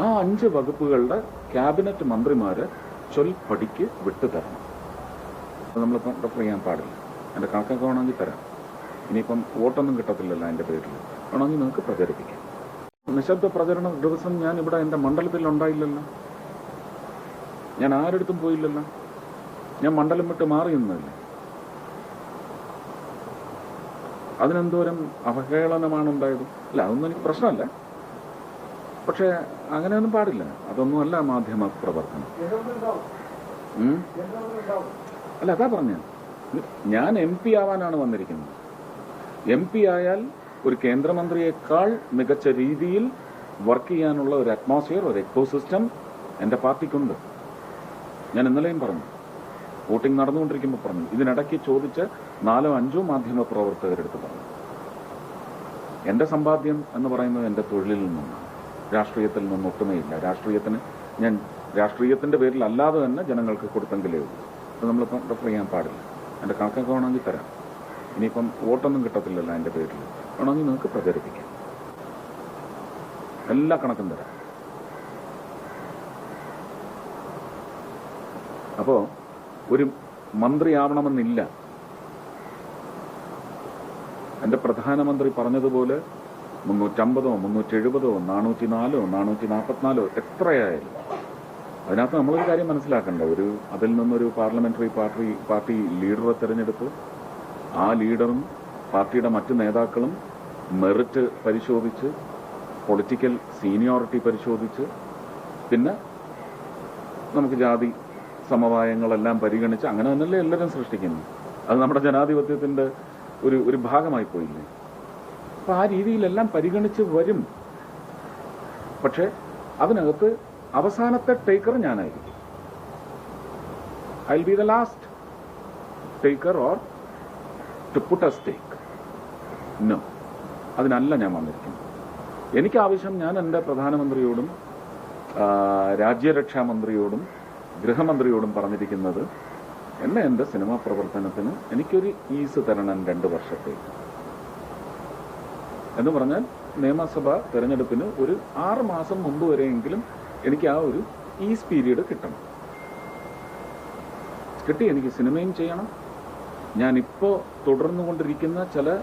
ആ അഞ്ച് വകുപ്പുകളുടെ ക്യാബിനറ്റ് മന്ത്രിമാര് ചൊൽപ്പടിക്ക് വിട്ടുതരണം അത് നമ്മളിപ്പം റെഫർ ചെയ്യാൻ പാടില്ല. എന്റെ കണക്കൊക്കെ വേണമെങ്കിൽ തരാം. ഇനിയിപ്പം വോട്ടൊന്നും കിട്ടത്തില്ലല്ലോ എന്റെ പേരിൽ. വേണമെങ്കിൽ നിങ്ങൾക്ക് പ്രചരിപ്പിക്കാം. നിശബ്ദ പ്രചരണ ദിവസം ഞാൻ ഇവിടെ എന്റെ മണ്ഡലത്തിൽ ഉണ്ടായില്ലല്ലോ. ഞാൻ ആരെടുത്തും പോയില്ലല്ലോ. ഞാൻ മണ്ഡലം വിട്ട് മാറി നിന്നല്ലേ. അതിനെന്തോരം അവഹേളനമാണ് ഉണ്ടായത് അല്ല അതൊന്നും എനിക്ക് പ്രശ്നമല്ല. പക്ഷേ അങ്ങനെയൊന്നും പാടില്ല. അതൊന്നുമല്ല മാധ്യമ പ്രവർത്തനം? അല്ല അതാ പറഞ്ഞ. ഞാൻ എം പി ആവാനാണ് വന്നിരിക്കുന്നത്. എം പി ആയാൽ ഒരു കേന്ദ്രമന്ത്രിയേക്കാൾ മികച്ച രീതിയിൽ വർക്ക് ചെയ്യാനുള്ള ഒരു അറ്റ്മോസ്ഫിയർ ഒരു എക്കോസിസ്റ്റം എന്റെ പാർട്ടിക്കുണ്ട്. ഞാൻ ഇന്നലെയും പറഞ്ഞു. വോട്ടിംഗ് നടന്നുകൊണ്ടിരിക്കുമ്പോൾ പറഞ്ഞു. ഇതിനിടയ്ക്ക് ചോദിച്ച് നാലോ അഞ്ചോ മാധ്യമ പ്രവർത്തകരെടുത്ത് പറഞ്ഞു. എന്റെ സമ്പാദ്യം എന്ന് പറയുന്നത് എന്റെ തൊഴിലിൽ നിന്നാണ്. രാഷ്ട്രീയത്തിൽ നിന്ന് ഒട്ടുമേയില്ല. രാഷ്ട്രീയത്തിന് ഞാൻ രാഷ്ട്രീയത്തിന്റെ പേരിൽ അല്ലാതെ തന്നെ ജനങ്ങൾക്ക് കൊടുത്തെങ്കിലേ ഉള്ളൂ. അത് നമ്മളിപ്പം റെഫർ ചെയ്യാൻ പാടില്ല. എന്റെ കണക്കൊക്കെ വേണമെങ്കിൽ തരാം. ഇനിയിപ്പം വോട്ടൊന്നും കിട്ടത്തില്ലല്ലോ എന്റെ പേരിൽ. വേണമെങ്കിൽ നിങ്ങൾക്ക് പ്രചരിപ്പിക്കാം. എല്ലാ കണക്കും തരാം. അപ്പോൾ ഒരു മന്ത്രിയാവണമെന്നില്ല എന്റെ പ്രധാനമന്ത്രി പറഞ്ഞതുപോലെ മുന്നൂറ്റമ്പതോ മുന്നൂറ്റി എഴുപതോ നാനൂറ്റി നാലോ നാനൂറ്റി നാൽപ്പത്തിനാലോ എത്രയായാലും. അതിനകത്ത് നമ്മളൊരു കാര്യം മനസ്സിലാക്കണ്ട. ഒരു അതിൽ നിന്നൊരു പാർലമെന്ററി പാർട്ടി പാർട്ടി ലീഡറെ തെരഞ്ഞെടുത്ത് ആ ലീഡറും പാർട്ടിയുടെ മറ്റു നേതാക്കളും മെറിറ്റ് പരിശോധിച്ച് പൊളിറ്റിക്കൽ സീനിയോറിറ്റി പരിശോധിച്ച് പിന്നെ നമുക്ക് ജാതി സമവായങ്ങളെല്ലാം പരിഗണിച്ച് അങ്ങനെ തന്നെയല്ലേ എല്ലാവരും സൃഷ്ടിക്കുന്നു അത് നമ്മുടെ ജനാധിപത്യത്തിന്റെ ഒരു ഒരു ഭാഗമായി പോയില്ലേ അപ്പൊ ആ രീതിയിലെല്ലാം പരിഗണിച്ച് വരും. പക്ഷെ അതിനകത്ത് അവസാനത്തെ ടേക്കർ ഞാനായിരിക്കും. I be the last taker or to put a stake no അതിനല്ല ഞാൻ വന്നിരിക്കുന്നത് എനിക്ക് ആവശ്യം ഞാൻ എന്റെ പ്രധാനമന്ത്രിയോടും രാജ്യരക്ഷാ മന്ത്രിയോടും ഗൃഹമന്ത്രിയോടും പറഞ്ഞിരിക്കുന്നത് എന്നെ എന്റെ സിനിമാ പ്രവർത്തനത്തിന് എനിക്കൊരു ഈസ് തരണം രണ്ട് വർഷത്തേക്ക്. എന്ന് പറഞ്ഞാൽ നിയമസഭാ തെരഞ്ഞെടുപ്പിന് ഒരു ആറ് മാസം മുമ്പ് വരെയെങ്കിലും എനിക്ക് ആ ഒരു ഈസ് പീരീഡ് കിട്ടണം. കിട്ടി എനിക്ക് സിനിമയും ചെയ്യണം. ഞാനിപ്പോൾ തുടർന്നു കൊണ്ടിരിക്കുന്ന ചില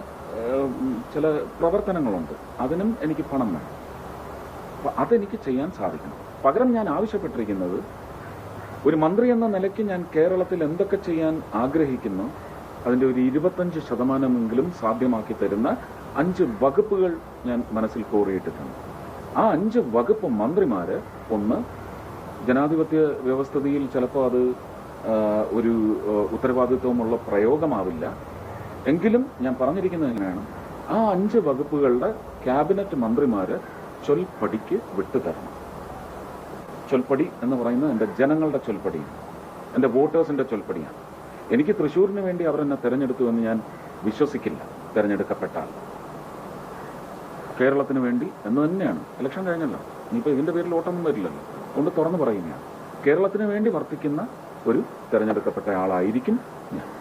ചില പ്രവർത്തനങ്ങളുണ്ട്. അതിനും എനിക്ക് പണം വേണം. അപ്പം അതെനിക്ക് ചെയ്യാൻ സാധിക്കണം. പകരം ഞാൻ ആവശ്യപ്പെട്ടിരിക്കുന്നത് ഒരു മന്ത്രി എന്ന നിലയ്ക്ക് ഞാൻ കേരളത്തിൽ എന്തൊക്കെ ചെയ്യാൻ ആഗ്രഹിക്കുന്നു അതിന്റെ ഒരു ഇരുപത്തഞ്ച് ശതമാനമെങ്കിലും സാധ്യമാക്കി തരുന്ന അഞ്ച് വകുപ്പുകൾ ഞാൻ മനസ്സിൽ കോറിയിട്ടിട്ടുണ്ട്. ആ അഞ്ച് വകുപ്പ് മന്ത്രിമാര് ഒന്ന് ജനാധിപത്യ വ്യവസ്ഥതയിൽ ചിലപ്പോൾ അത് ഒരു ഉത്തരവാദിത്വമുള്ള പ്രയോഗമാവില്ല. എങ്കിലും ഞാൻ പറഞ്ഞിരിക്കുന്നത് എങ്ങനെയാണ് ആ അഞ്ച് വകുപ്പുകളുടെ ക്യാബിനറ്റ് മന്ത്രിമാര് ചൊൽപ്പടിക്ക് വിട്ടുതരണം ചൊൽപ്പടി എന്ന് പറയുന്നത് എന്റെ ജനങ്ങളുടെ ചൊൽപ്പടിയാണ് എന്റെ വോട്ടേഴ്സിന്റെ ചൊൽപ്പടിയാണ് എനിക്ക് തൃശ്ശൂരിന് വേണ്ടി അവരെന്നെ തെരഞ്ഞെടുത്തു എന്ന് ഞാൻ വിശ്വസിക്കില്ല. തെരഞ്ഞെടുക്കപ്പെട്ടാൽ. കേരളത്തിന് വേണ്ടി എന്ന് തന്നെയാണ്. ഇലക്ഷൻ കഴിഞ്ഞല്ലോ. ഇനിയിപ്പോൾ ഇതിന്റെ പേരിൽ വോട്ടൊന്നും വരില്ലല്ലോ. അതുകൊണ്ട് തുറന്നു പറയുകയാണ്. കേരളത്തിന് വേണ്ടി വർത്തിക്കുന്ന ഒരു തെരഞ്ഞെടുക്കപ്പെട്ട ആളായിരിക്കും ഞാൻ.